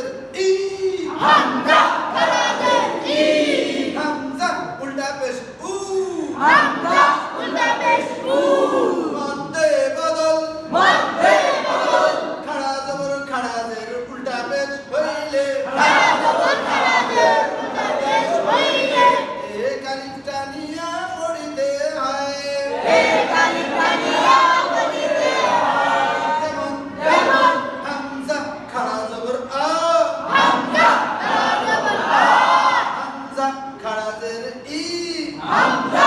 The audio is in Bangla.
আমাদের ই হামজা। আমাদের ই হামজা উল্টা পেশ উ। হামজা উল্টা পেশ উ। মধ্যে বদল। মধ্যে বদল। খাড়া জবর খাড়া জের উল্টা পেশ হইলে। খাড়া জবর খাড়া জের উল্টা পেশ হইলে। এ কালিফ টানি 一，好。